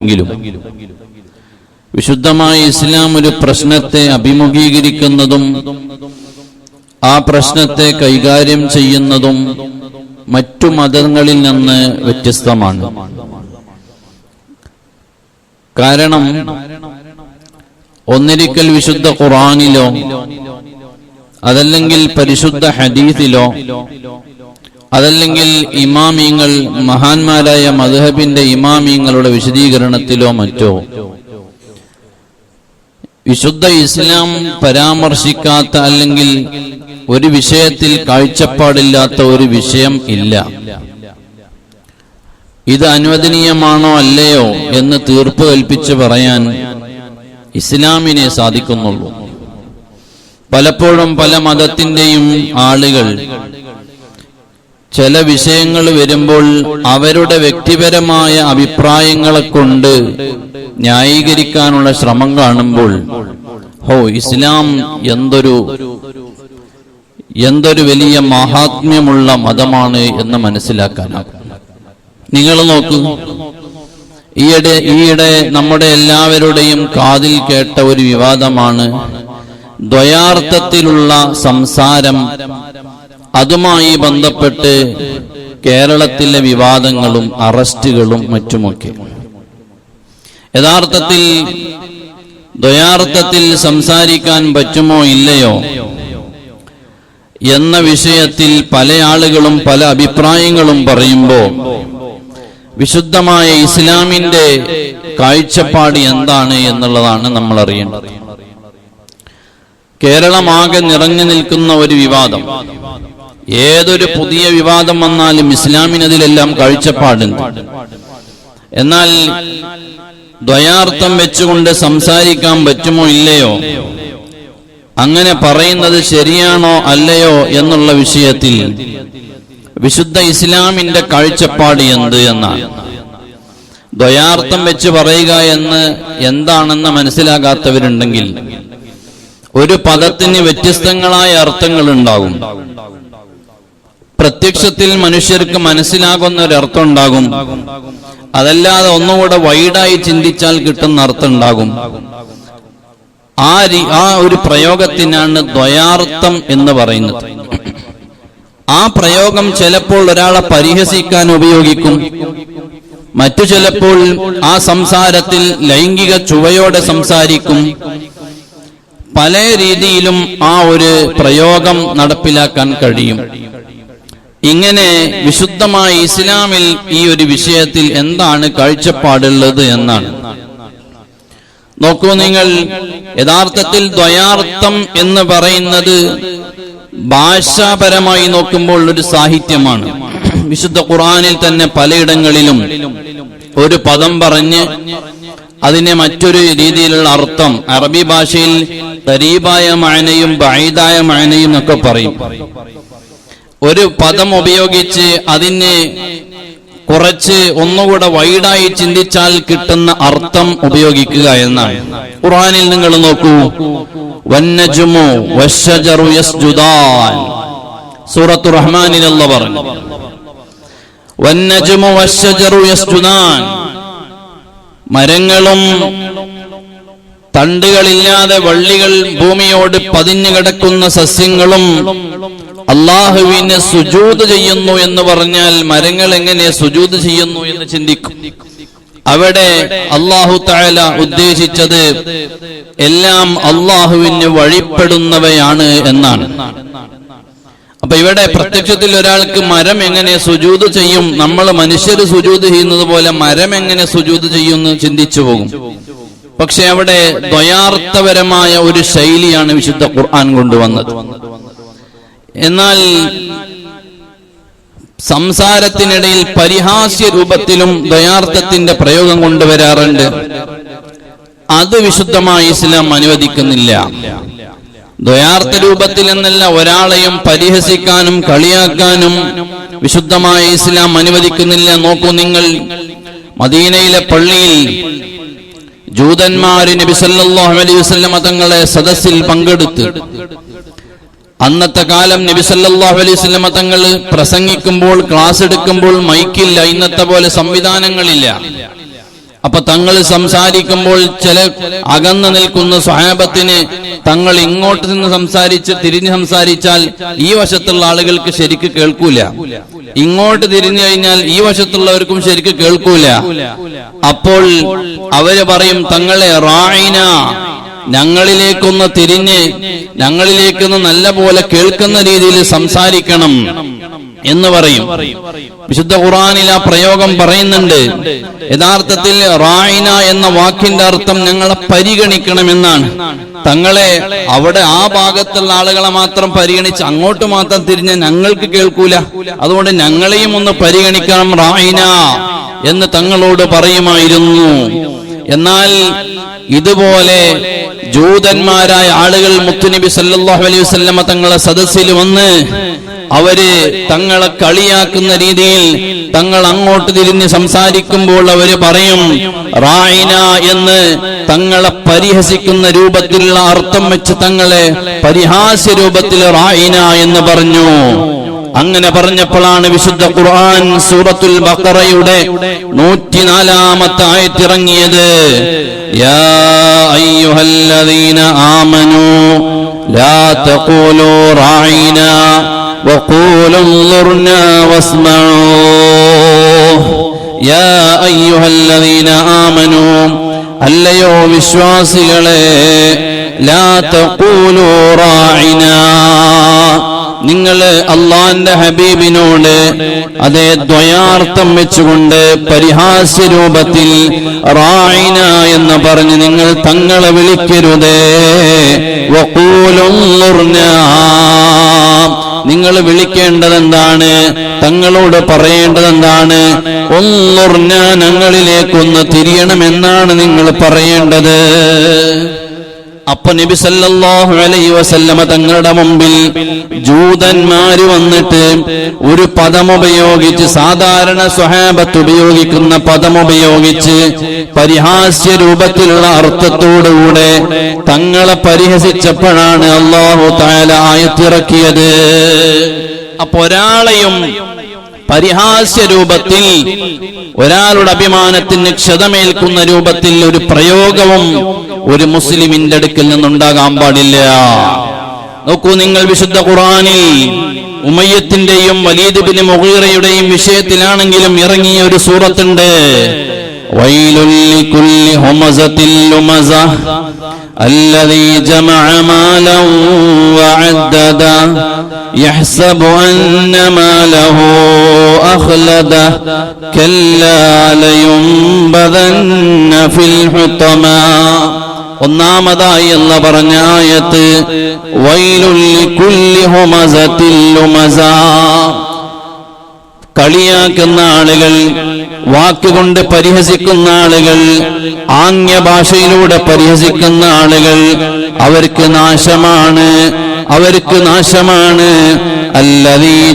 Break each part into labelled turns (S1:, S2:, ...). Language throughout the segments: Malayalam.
S1: എങ്കിലും വിശുദ്ധമായ ഇസ്ലാം ഒരു പ്രശ്നത്തെ അഭിമുഖീകരിക്കുന്നതും ആ പ്രശ്നത്തെ കൈകാര്യം ചെയ്യുന്നതും മറ്റു മതങ്ങളിൽ നിന്ന് വ്യത്യസ്തമാണ്. കാരണം ഒന്നിരിക്കൽ വിശുദ്ധ ഖുറാനിലോ അതല്ലെങ്കിൽ പരിശുദ്ധ ഹദീസിലോ അതല്ലെങ്കിൽ ഇമാമിങ്ങൾ മഹാന്മാരായ മധുഹബിന്റെ ഇമാമിങ്ങളുടെ വിശദീകരണത്തിലോ മറ്റോ? വിശുദ്ധ ഇസ്ലാം പരാമർശിക്കാത്ത അല്ലെങ്കിൽ ഒരു വിഷയത്തിൽ കാഴ്ചപ്പാടില്ലാത്ത ഒരു വിഷയം ഇല്ല. ഇത് അനുവദനീയമാണോ അല്ലയോ എന്ന് തീർപ്പ് കൽപ്പിച്ച് പറയാൻ ഇസ്ലാമിനെ സാധിക്കുന്നുള്ളൂ. പലപ്പോഴും പല മതത്തിന്റെയും ആളുകൾ ചില വിഷയങ്ങൾ വരുമ്പോൾ അവരുടെ വ്യക്തിപരമായ അഭിപ്രായങ്ങളെ കൊണ്ട് ന്യായീകരിക്കാനുള്ള ശ്രമം കാണുമ്പോൾ ഹോ ഇസ്ലാം എന്തൊരു എന്തൊരു വലിയ മഹാത്മ്യമുള്ള മതമാണ് എന്ന് മനസ്സിലാക്കാനാകും നിങ്ങൾ നോക്കൂ ഈയിടെ ഈയിടെ നമ്മുടെ എല്ലാവരുടെയും കാതിൽ കേട്ട ഒരു വിവാദമാണ് ദ്വയാർത്ഥത്തിലുള്ള സംസാരം അതുമായി ബന്ധപ്പെട്ട് കേരളത്തിലെ വിവാദങ്ങളും അറസ്റ്റുകളും മറ്റുമൊക്കെ. യഥാർത്ഥത്തിൽ ദ്വയാർത്ഥത്തിൽ സംസാരിക്കാൻ പറ്റുമോ ഇല്ലയോ? എന്ന വിഷയത്തിൽ പല ആളുകളും പല അഭിപ്രായങ്ങളും പറയുമ്പോൾ വിശുദ്ധമായ ഇസ്ലാമിന്റെ കാഴ്ചപ്പാട് എന്താണ് എന്നുള്ളതാണ് നമ്മൾ അറിയേണ്ടത് കേരളമാകെ നിറഞ്ഞു നിൽക്കുന്ന ഒരു വിവാദം. ഏതൊരു പുതിയ വിവാദം വന്നാലും ഇസ്ലാമിനതിലെല്ലാം കാഴ്ചപ്പാടുണ്ട്. എന്നാൽ ദ്വയാർത്ഥം വെച്ചുകൊണ്ട് സംസാരിക്കാൻ പറ്റുമോ ഇല്ലയോ? അങ്ങനെ പറയുന്നത് ശരിയാണോ അല്ലയോ എന്നുള്ള വിഷയത്തിൽ വിശുദ്ധ ഇസ്ലാമിന്റെ കാഴ്ചപ്പാട് എന്ത് എന്നാണ്. ദ്വയാർത്ഥം വെച്ച് പറയുക എന്ന് എന്താണെന്ന് മനസ്സിലാകാത്തവരുണ്ടെങ്കിൽ ഒരു പദത്തിന് വ്യത്യസ്തങ്ങളായ അർത്ഥങ്ങൾ ഉണ്ടാകും പ്രത്യക്ഷത്തിൽ മനുഷ്യർക്ക് മനസ്സിലാകുന്ന ഒരു അർത്ഥം ഉണ്ടാകും. അതല്ലാതെ ഒന്നുകൂടെ വൈഡായി ചിന്തിച്ചാൽ കിട്ടുന്ന അർത്ഥം ഉണ്ടാകും. ആ ആ ഒരു പ്രയോഗത്തിനാണ് ദ്വയാർത്ഥം എന്ന് പറയുന്നത്. ആ പ്രയോഗം ചിലപ്പോൾ ഒരാളെ പരിഹസിക്കാൻ ഉപയോഗിക്കും. മറ്റു ചിലപ്പോൾ ആ സംസാരത്തിൽ ലൈംഗിക ചുവയോടെ സംസാരിക്കും. പല രീതിയിലും ആ ഒരു പ്രയോഗം നടപ്പിലാക്കാൻ കഴിയും. ഇങ്ങനെ വിശുദ്ധമായ ഇസ്ലാമിൽ ഈ ഒരു വിഷയത്തിൽ എന്താണ് കാഴ്ചപ്പാടുള്ളത് എന്നാണ്. നോക്കൂ നിങ്ങൾ യഥാർത്ഥത്തിൽ ദ്വയാർത്ഥം എന്ന് പറയുന്നത് ഭാഷാപരമായി നോക്കുമ്പോൾ ഒരു സാഹിത്യമാണ്. വിശുദ്ധ ഖുറാനിൽ തന്നെ പലയിടങ്ങളിലും ഒരു പദം പറഞ്ഞ് അതിനെ മറ്റൊരു രീതിയിലുള്ള അർത്ഥം അറബി ഭാഷയിൽ തരീബായ മായനയും ബൈദായ മായനയും ഒക്കെ പറയും. ഒരു പദം ഉപയോഗിച്ച് അതിനെ കുറച്ച് ഒന്നുകൂടെ വൈഡായി ചിന്തിച്ചാൽ കിട്ടുന്ന അർത്ഥം ഉപയോഗിക്കുക എന്നാണ്. ഖുറാനിൽ നിങ്ങൾ നോക്കൂ. സൂറത്തു റഹ്മാനിൽ അല്ല പറഞ്ഞു. മരങ്ങളും തണ്ടുകളില്ലാതെ വള്ളികൾ ഭൂമിയോട് പതിഞ്ഞു കിടക്കുന്ന സസ്യങ്ങളും അള്ളാഹുവിന് സുജൂത് ചെയ്യുന്നു എന്ന് പറഞ്ഞാൽ മരങ്ങൾ എങ്ങനെ സുജൂത് ചെയ്യുന്നു എന്ന് ചിന്തിക്കും. അവിടെ അള്ളാഹു താല ഉദ്ദേശിച്ചത് എല്ലാം അള്ളാഹുവിന് വഴിപ്പെടുന്നവയാണ് എന്നാണ്. അപ്പൊ ഇവിടെ പ്രത്യക്ഷത്തിൽ ഒരാൾക്ക് മരം എങ്ങനെ സുജൂത് ചെയ്യും? നമ്മൾ മനുഷ്യർ സുജൂത് ചെയ്യുന്നത് പോലെ മരം എങ്ങനെ സുജൂത് ചെയ്യുമെന്ന് ചിന്തിച്ചു പോകും. പക്ഷെ അവിടെ ദ്വയാർത്ഥപരമായ ഒരു ശൈലിയാണ് വിശുദ്ധ ഖുർആൻ കൊണ്ടുവന്നത്. എന്നാൽ സംസാരത്തിനിടയിൽ പരിഹാസ്യ രൂപത്തിലും ദയാർത്ഥത്തിന്റെ പ്രയോഗം കൊണ്ടുവരാറുണ്ട്. അത് വിശുദ്ധമായി ഇസ്ലാം അനുവദിക്കുന്നില്ല. ദ്വയാർത്ഥ രൂപത്തിൽ എന്നല്ല ഒരാളെയും പരിഹസിക്കാനും കളിയാക്കാനും വിശുദ്ധമായ ഇസ്ലാം അനുവദിക്കുന്നില്ല. നോക്കൂ നിങ്ങൾ മദീനയിലെ പള്ളിയിൽ ജൂതന്മാര് നബി സല്ലല്ലാഹു അലൈഹി സദസ്സിൽ പങ്കെടുത്ത് അന്നത്തെ കാലം നബി സല്ലല്ലാഹു അലൈഹി തങ്ങൾ പ്രസംഗിക്കുമ്പോൾ ക്ലാസ് എടുക്കുമ്പോൾ മൈക്കില്ല ഇന്നത്തെ പോലെ സംവിധാനങ്ങളില്ല. അപ്പൊ തങ്ങൾ സംസാരിക്കുമ്പോൾ ചില അകന്നു നിൽക്കുന്ന സ്വഹാബത്തിന് തങ്ങൾ ഇങ്ങോട്ട് നിന്ന് സംസാരിച്ച് തിരിഞ്ഞ് സംസാരിച്ചാൽ ഈ വശത്തുള്ള ആളുകൾക്ക് ശരിക്ക് കേൾക്കൂല. ഇങ്ങോട്ട് തിരിഞ്ഞു കഴിഞ്ഞാൽ ഈ വശത്തുള്ളവർക്കും ശരിക്ക് കേൾക്കൂല. അപ്പോൾ അവർ പറയും തങ്ങളെ റായിന ഞങ്ങളിലേക്കൊന്ന് തിരിഞ്ഞ് ഞങ്ങളിലേക്കൊന്ന് നല്ല പോലെ കേൾക്കുന്ന രീതിയിൽ സംസാരിക്കണം എന്ന് പറയും. വിശുദ്ധ ഖുറാനിൽ ആ പ്രയോഗം പറയുന്നുണ്ട്. യഥാർത്ഥത്തിൽ റായിന എന്ന വാക്കിന്റെ അർത്ഥം ഞങ്ങളെ പരിഗണിക്കണമെന്നാണ്. തങ്ങളെ അവിടെ ആ ഭാഗത്തുള്ള ആളുകളെ മാത്രം പരിഗണിച്ച് അങ്ങോട്ട് മാത്രം തിരിഞ്ഞ് ഞങ്ങൾക്ക് കേൾക്കൂല. അതുകൊണ്ട് ഞങ്ങളെയും ഒന്ന് പരിഗണിക്കണം റായിന എന്ന് തങ്ങളോട് പറയുമായിരുന്നു. എന്നാൽ ഇതുപോലെ ജൂതന്മാരായ ആളുകൾ മുത്തുനബി സല്ലാഹു അലൈഹി വസല്ലമ തങ്ങളെ സദസ്സിൽ വന്ന് അവർ തങ്ങളെ കളിയാക്കുന്ന രീതിയിൽ തങ്ങൾ അങ്ങോട്ട് തിരിഞ്ഞ് സംസാരിക്കുമ്പോൾ അവർ പറയും റായിന എന്ന് തങ്ങളെ പരിഹസിക്കുന്ന രൂപത്തിലുള്ള അർത്ഥം വെച്ച് തങ്ങളെ പരിഹാസ്യ രൂപത്തിൽ റായിന എന്ന് പറഞ്ഞു. അങ്ങനെ പറഞ്ഞപ്പോഴാണ് വിശുദ്ധ ഖുർആൻ സൂറത്തുൽ ബഖറയുടെ നൂറ്റിനാലാമത്തെ ആയത്തിറങ്ങിയത് യാ അയ്യുഹല്ലദീന ആമനൂ ലാ തഖൂലൂ റായിന وقولوا انظرنا واسمعوا يا أيها الذين آمنوا അല്ലയോ വിശ്വാസികളെ ലാ തഖൂലൂ റായിന നിങ്ങൾ അള്ളാന്റെ ഹബീബിനോട് അതേ ദ്വയാർത്ഥം വെച്ചുകൊണ്ട് പരിഹാസ്യ രൂപത്തിൽ റായിന എന്ന് പറഞ്ഞ് നിങ്ങൾ തങ്ങളെ വിളിക്കരുതേ. നിങ്ങൾ വിളിക്കേണ്ടത് എന്താണ് തങ്ങളോട് പറയേണ്ടത് എന്താണ് ഒന്നുർഞ്ഞ ഞങ്ങളിലേക്കൊന്ന് തിരിയണമെന്നാണ് നിങ്ങൾ പറയേണ്ടത്. അപ്പൊ നബി സല്ലല്ലാഹു അലൈഹി വസല്ലമ തങ്ങളുടെ മുമ്പിൽ ജൂതന്മാര് വന്നിട്ട് ഒരു പദമുപയോഗിച്ച് സാധാരണ സ്വഹാബത്ത് ഉപയോഗിക്കുന്ന പദമുപയോഗിച്ച് പരിഹാസ്യ രൂപത്തിലുള്ള അർത്ഥത്തോടുകൂടെ തങ്ങളെ പരിഹസിച്ചപ്പോഴാണ് അള്ളാഹു താല ആയത്തിറക്കിയത്. അപ്പൊ ഒരാളെയും പരിഹാസ്യ രൂപത്തിൽ ഒരാളുടെ അഭിമാനത്തിന് ക്ഷതമേൽക്കുന്ന രൂപത്തിൽ ഒരു പ്രയോഗവും ഒരു മുസ്ലിമിന്റെ അടുക്കൽ നിന്നുണ്ടാകാൻ പാടില്ല നോക്കൂ നിങ്ങൾ വിശുദ്ധ ഖുറാനിൽ ഉമയ്യത്തിന്റെയും വലീദ് ബിൻ മുഗീറയുടെയും വിഷയത്തിലാണെങ്കിലും ഇറങ്ങിയ ഒരു സൂറത്തുണ്ട് വൈലുൽ ലികുല്ലി ഹുമസത്തിൽ ലുമസ الذي جمع مالا وعدده يحسب أن ماله أخلده كلا لينبذن في الحطمة ഒന്നാമതായി എന്ന് പറഞ്ഞായത് കളിയാക്കുന്ന ആളുകൾ വാക്കുകൊണ്ട് പരിഹസിക്കുന്ന ആളുകൾ ആംഗ്യ ഭാഷയിലൂടെ പരിഹസിക്കുന്ന ആളുകൾ അവർക്ക് നാശമാണ് അവർക്ക് നാശമാണ്. അല്ലതീ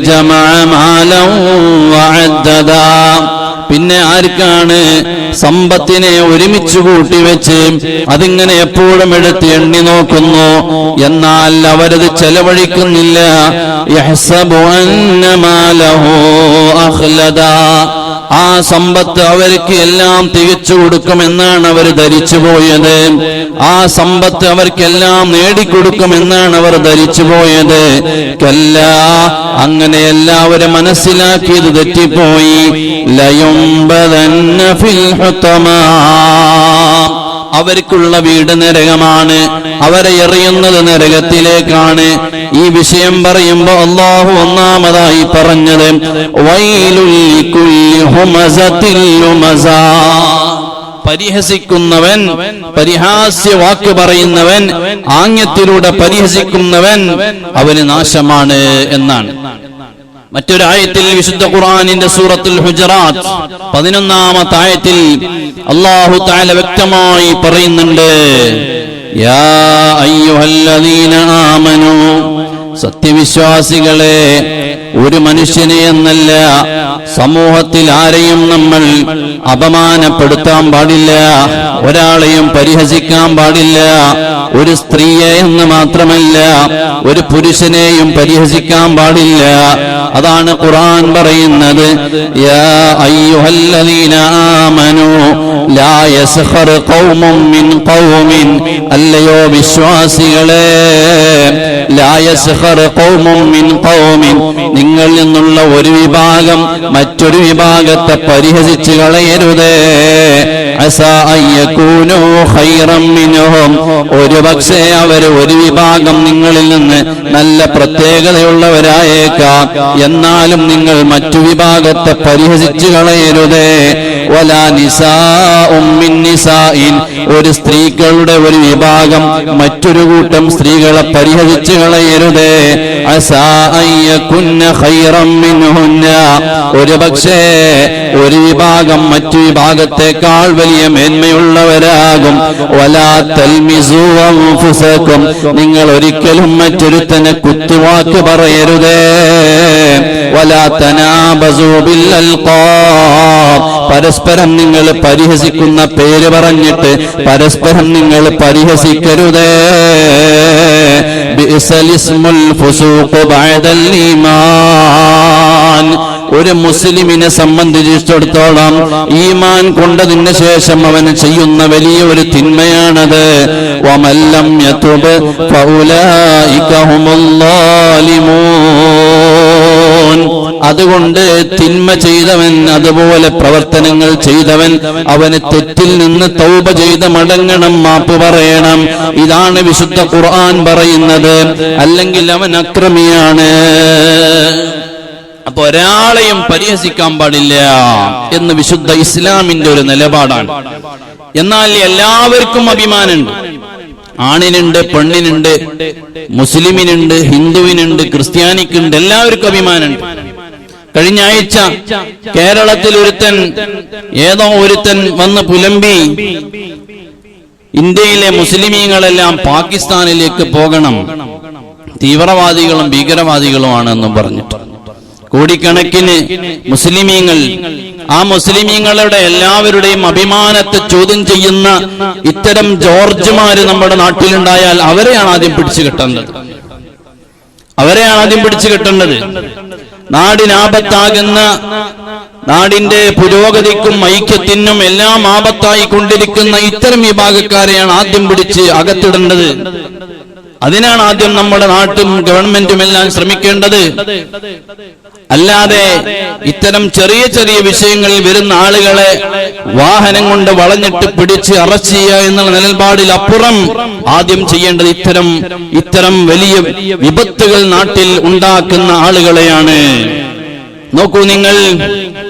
S1: പിന്നെ ആർക്കാണ്? സമ്പത്തിനെ ഒരുമിച്ച് കൂട്ടിവെച്ച് അതിങ്ങനെ എപ്പോഴും എടുത്ത് എണ്ണി നോക്കുന്നു. എന്നാൽ അവരത് ചെലവഴിക്കുന്നില്ല. സമ്പത്ത് അവർക്ക് എല്ലാം തികച്ചു കൊടുക്കുമെന്നാണ് അവർ ധരിച്ചു പോയത്. ആ സമ്പത്ത് അവർക്കെല്ലാം നേടിക്കൊടുക്കുമെന്നാണ് അവർ ധരിച്ചു പോയത്. കല്ല അങ്ങനെ എല്ലാവരും മനസ്സിലാക്കിയത് തെറ്റിപ്പോയി. അവർക്കുള്ള വീട് നരകമാണ്. അവരെ എറിയുന്നത് നരകത്തിലേക്കാണ്. ഈ വിഷയം പറയുമ്പോ അള്ളാഹു ഒന്നാമതായി പറഞ്ഞത് വൈലുല്ലി ലികുല്ലി ഹുമസത്തിൽ ലുമസാ. പരിഹസിക്കുന്നവൻ പരിഹാസ്യ വാക്ക് പറയുന്നവൻ ആംഗ്യത്തിലൂടെ പരിഹസിക്കുന്നവൻ അവന് നാശമാണ് എന്നാണ്. മറ്റൊരായത്തിൽ വിശുദ്ധ ഖുറാനിന്റെ സൂറത്തുൽ ഹുജറാത്ത് പതിനൊന്നാമത്തെ ആയത്തിൽ അള്ളാഹു താല വ്യക്തമായി പറയുന്നുണ്ട് യാ അയ്യുഹല്ലദീന സത്യവിശ്വാസികളെ ഒരു മനുഷ്യനെ എന്നല്ല സമൂഹത്തിൽ ആരെയും നമ്മൾ അപമാനപ്പെടുത്താൻ പാടില്ല ഒരാളെയും പരിഹസിക്കാൻ പാടില്ല ഒരു സ്ത്രീയെ എന്ന് മാത്രമല്ല ഒരു പുരുഷനെയും പരിഹസിക്കാൻ പാടില്ല. അതാണ് ഖുറാൻ പറയുന്നത് യാ അയ്യുഹല്ലദീന ലാ മിൻ ഖൗമിൻ. അല്ലയോ വിശ്വാസികളെ ലാ നിങ്ങളിൽ നിന്നുള്ള ഒരു വിഭാഗം മറ്റൊരു വിഭാഗത്തെ പരിഹസിച്ചു കളയരുതേ. ഒരു പക്ഷേ അവർ ഒരു വിഭാഗം നിങ്ങളിൽ നിന്ന് നല്ല പ്രത്യേകതയുള്ളവരായേക്കാം. എന്നാലും നിങ്ങൾ മറ്റു വിഭാഗത്തെ പരിഹസിച്ചു കളയരുതേ. ഒരു സ്ത്രീകളുടെ ഒരു വിഭാഗം മറ്റൊരു കൂട്ടം സ്ത്രീകളെ പരിഹസിച്ച് കളയരുതേ. ഒരു പക്ഷേ ഒരു വിഭാഗം മറ്റു വിഭാഗത്തെക്കാൾ വലിയ മേന്മയുള്ളവരാകും. നിങ്ങൾ ഒരിക്കലും മറ്റൊരുത്തനെ കുത്തുവാക്ക് പറയരുതേ. പരസ്പരം നിങ്ങൾ പരിഹസിക്കുന്ന പേര് പറഞ്ഞിട്ട് പരസ്പരം നിങ്ങൾ പരിഹസിക്കരുതേ. ബിസലിസ്മുൽ ഫുസൂഖ് ബഅദൽ ഈമാൻ. ഒരു മുസ്ലിമിനെ സംബന്ധിച്ചിടത്തോളം ഈമാൻ കൊണ്ടതിന് ശേഷം അവന് ചെയ്യുന്ന വലിയ ഒരു തിന്മയാണത് അതുകൊണ്ട് തിന്മ ചെയ്തവൻ അതുപോലെ പ്രവർത്തനങ്ങൾ ചെയ്തവൻ അവന് തെറ്റിൽ നിന്ന് തൗബ ചെയ്ത് മടങ്ങണം മാപ്പ് പറയണം. ഇതാണ് വിശുദ്ധ ഖുർആൻ പറയുന്നത്. അല്ലെങ്കിൽ അവൻ അക്രമിയാണ്. അപ്പൊ ഒരാളെയും പരിഹസിക്കാൻ പാടില്ല എന്ന് വിശുദ്ധ ഇസ്ലാമിന്റെ ഒരു നിലപാടാണ്. എന്നാൽ എല്ലാവർക്കും അഭിമാനമുണ്ട്. ആണിനുണ്ട് പെണ്ണിനുണ്ട് മുസ്ലിമിനുണ്ട് ഹിന്ദുവിനുണ്ട് ക്രിസ്ത്യാനിക്കുണ്ട് എല്ലാവർക്കും അഭിമാനമുണ്ട്. കഴിഞ്ഞ ആഴ്ച കേരളത്തിൽ ഒരുത്തൻ ഏതോ ഒരുത്തൻ വന്ന് പുലമ്പി ഇന്ത്യയിലെ മുസ്ലിമീങ്ങളെല്ലാം പാകിസ്ഥാനിലേക്ക് പോകണം. തീവ്രവാദികളും ഭീകരവാദികളുമാണെന്നും പറഞ്ഞിട്ട്. കോടിക്കണക്കിന് മുസ്ലിമീങ്ങൾ ആ മുസ്ലിമീങ്ങളുടെ എല്ലാവരുടെയും അഭിമാനത്തെ ചോദ്യം ചെയ്യുന്ന ഇത്തരം ജോർജുമാര് നമ്മുടെ നാട്ടിലുണ്ടായാൽ അവരെയാണ് ആദ്യം പിടിച്ചു കിട്ടേണ്ടത്. അവരെയാണ് ആദ്യം പിടിച്ചു കിട്ടേണ്ടത്. നാടിനാപത്താകുന്ന നാടിന്റെ പുരോഗതിക്കും ഐക്യത്തിനും എല്ലാം ആപത്തായി കൊണ്ടിരിക്കുന്ന ഇത്തരം വിഭാഗക്കാരെയാണ് ആദ്യം പിടിച്ച് അകത്തിടേണ്ടത്. അതിനാണ് ആദ്യം നമ്മുടെ നാട്ടും ഗവൺമെന്റും എല്ലാം ശ്രമിക്കേണ്ടത്. അല്ലാതെ ഇത്തരം ചെറിയ ചെറിയ വിഷയങ്ങളിൽ വരുന്ന ആളുകളെ വാഹനം കൊണ്ട് വളഞ്ഞിട്ട് പിടിച്ച് അറസ്റ്റ് ചെയ്യുക എന്നുള്ള നിലപാടിൽ അപ്പുറം ആദ്യം ചെയ്യേണ്ടത് ഇത്തരം ഇത്തരം വലിയ വിപത്തുകൾ നാട്ടിൽ ഉണ്ടാക്കുന്ന ആളുകളെയാണ്. നോക്കൂ നിങ്ങൾ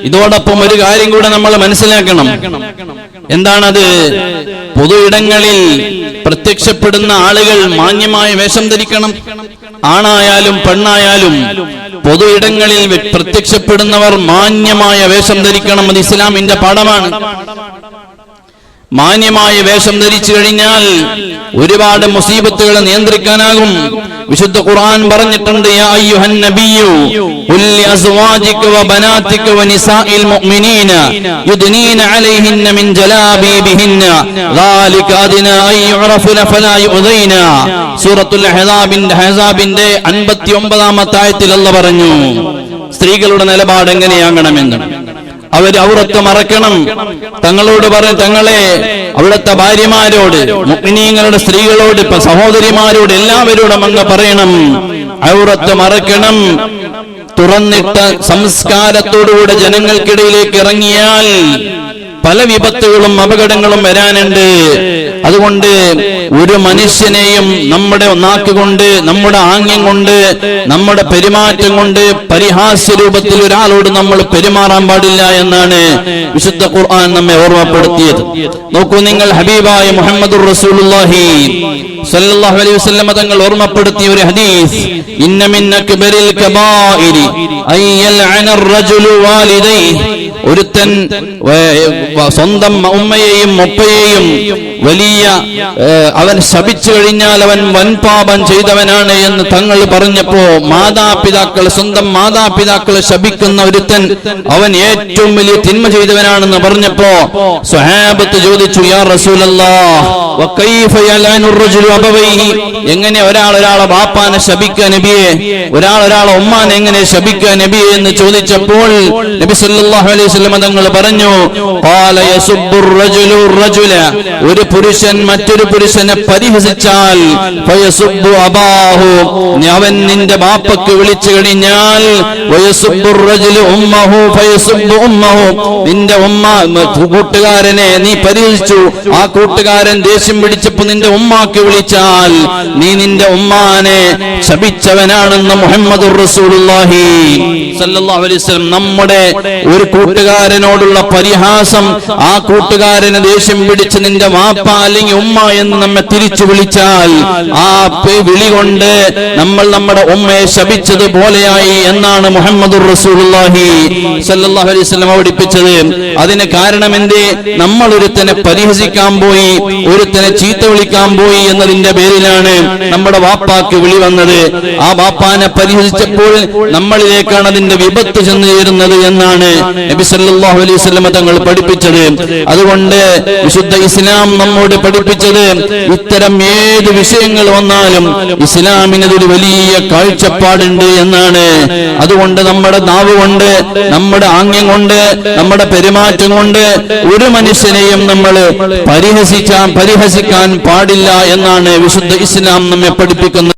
S1: ഇതോടൊപ്പം ഒരു കാര്യം കൂടെ നമ്മൾ മനസ്സിലാക്കണം. എന്താണത്? പൊതു ഇടങ്ങളിൽ പ്രത്യക്ഷപ്പെടുന്ന ആളുകൾ മാന്യമായ വേഷം ധരിക്കണം. ആണായാലും പെണ്ണായാലും പൊതു ഇടങ്ങളിൽ പ്രത്യക്ഷപ്പെടുന്നവർ മാന്യമായ വേഷം ധരിക്കണം. അത് ഇസ്ലാമിന്റെ പാഠമാണ്. മാന്യമായ വേഷം ധരിച്ചു കഴിഞ്ഞാൽ ഒരുപാട് മുസീബത്തുകളെ നിയന്ത്രിക്കാനാകും വിശുദ്ധ ഖുർആൻ പറഞ്ഞിട്ടുണ്ട് യാ അയ്യുഹൻ നബിയു ഖുൽ ലിഅസ്വാജിക വബനാതിക വനിസാഇൽ മുഅ്മിനീന യുദ്നീന അലൈഹിന്ന മിൻ ജലാബീബിഹിന്ന ذلك അദ്നാ അൻ യുറഫുന ഫലാ യുദൈന സൂറത്തുൽ അഹ്സാബിന്റെ അഹ്സാബിന്റെ 59ാമത്തെ ആയത്തിൽ അല്ലാഹ് പറഞ്ഞു സ്ത്രീകളുടെ നിലപാട് എങ്ങനെയാകണമെന്ന് അവർ അവരൊക്കെ മറക്കണം. തങ്ങളോട് പറ തങ്ങളെ അവിടുത്തെ ഭാര്യമാരോട് മുഗ്നീങ്ങളുടെ സ്ത്രീകളോട് സഹോദരിമാരോട് എല്ലാവരോടും അങ്ങ് പറയണം. ഔറത്ത് മറക്കണം. തുറന്നിട്ട സംസ്കാരത്തോടുകൂടെ ജനങ്ങൾക്കിടയിലേക്ക് ഇറങ്ങിയാൽ പല വിപത്തുകളും അപകടങ്ങളും വരാനുണ്ട്. അതുകൊണ്ട് ഒരു മനുഷ്യനെയും നമ്മുടെ നാക്കുകൊണ്ട് നമ്മുടെ ആംഗ്യം കൊണ്ട് നമ്മുടെ പെരുമാറ്റം കൊണ്ട് പരിഹാസ്യ രൂപത്തിൽ ഒരാളോട് നമ്മൾ പെരുമാറാൻ പാടില്ല എന്നാണ് വിശുദ്ധ ഖുർആൻ നമ്മെ ഓർമ്മപ്പെടുത്തിയത്. നോക്കൂ നിങ്ങൾ ഹബീബായ മുഹമ്മദ് തങ്ങൾ ഓർമ്മപ്പെടുത്തിയ ഒരു ഹദീസ് ഒരുത്തൻ സ്വന്തം ഉമ്മയെയും മുപ്പയെയും വലിയ അവൻ ശപിച്ചു കഴിഞ്ഞാൽ അവൻ വൻപാപം ചെയ്തവനാണ് എന്ന് തങ്ങൾ പറഞ്ഞപ്പോ മാതാപിതാക്കൾ സ്വന്തം മാതാപിതാക്കൾ ശപിക്കുന്ന ഒരുത്തൻ അവൻ ഏറ്റവും വലിയ തിന്മ ചെയ്തവനാണെന്ന് പറഞ്ഞപ്പോ സ്വഹാബത്ത് ചോദിച്ചു യാ റസൂലല്ലാ എങ്ങനെ ഒരാൾ ഒരാളെ ബാപ്പാനെ ശപിക്കാൻ നബിയെ? ഒരാൾ ഒരാളെ ഉമ്മാനെ എങ്ങനെ ശപിക്കാൻ നബിയെ എന്ന് ചോദിച്ചപ്പോൾ നബി സല്ലാഹു അലൈഹി വസല്ലം തങ്ങൾ പറഞ്ഞു ഒരു പുരുഷൻ മറ്റൊരു പുരുഷനെ പരിഹസിച്ചാൽ അബാഹു. അവൻ നിന്റെ ബാപ്പക്ക് വിളിച്ചു കഴിഞ്ഞാൽ നിന്റെ ഉമ്മ കൂട്ടുകാരനെ നീ പരിഹസിച്ചു. ആ കൂട്ടുകാരൻ ദേഷ്യം പിടിച്ചപ്പോ നിന്റെ ഉമ്മാക്ക് വിളിച്ചാൽ നീ നിന്റെ ഉമ്മാനെ ശപിച്ചവനാണെന്ന് മുഹമ്മദ് നമ്മുടെ ഒരു കൂട്ടുകാരനോടുള്ള പരിഹാസം ആ കൂട്ടുകാരനെ ദേഷ്യം പിടിച്ച് നിന്റെ വാപ്പ അല്ലെങ്കിൽ ഉമ്മ എന്ന് നമ്മെ തിരിച്ചു വിളിച്ചാൽ ആ വിളി കൊണ്ട് നമ്മൾ നമ്മുടെ ഉമ്മയെ ശപിച്ചത് പോലെയായി എന്നാണ് മുഹമ്മദ് പഠിപ്പിച്ചത് അതിന് കാരണം എന്തേ നമ്മൾ ഒരുത്തനെ പരിഹസിക്കാൻ പോയി ഒരുത്തനെ ചീത്ത വിളിക്കാൻ പോയി എന്നതിന്റെ പേരിലാണ് നമ്മുടെ വാപ്പാക്ക് വിളി വന്നത്. ആ വാപ്പാനെ പരിഹസിച്ചപ്പോൾ നമ്മളിലേക്കാണ് അതിന്റെ വിപത്ത് ചെന്ന് ചേരുന്നത് എന്നാണ് നബി സല്ലാഹു അലൈഹി വസല്ലം തങ്ങൾ പഠിപ്പിച്ചത് അതുകൊണ്ട് വിശുദ്ധ ഇസ്ലാം നമ്മോട് പഠിപ്പിച്ചത് ഇത്തരം ഏത് വിഷയങ്ങൾ വന്നാലും ഇസ്ലാമിനതൊരു വലിയ കാഴ്ചപ്പാടുണ്ട് എന്നാണ്. അതുകൊണ്ട് നമ്മുടെ നാവ് കൊണ്ട് നമ്മുടെ ആംഗ്യം കൊണ്ട് നമ്മുടെ പെരുമാറ്റം കൊണ്ട് ഒരു മനുഷ്യനെയും നമ്മൾ പരിഹസിക്കാൻ പരിഹസിക്കാൻ പാടില്ല എന്നാണ് വിശുദ്ധ ഇസ്ലാം നമ്മെ പഠിപ്പിക്കുന്നത്.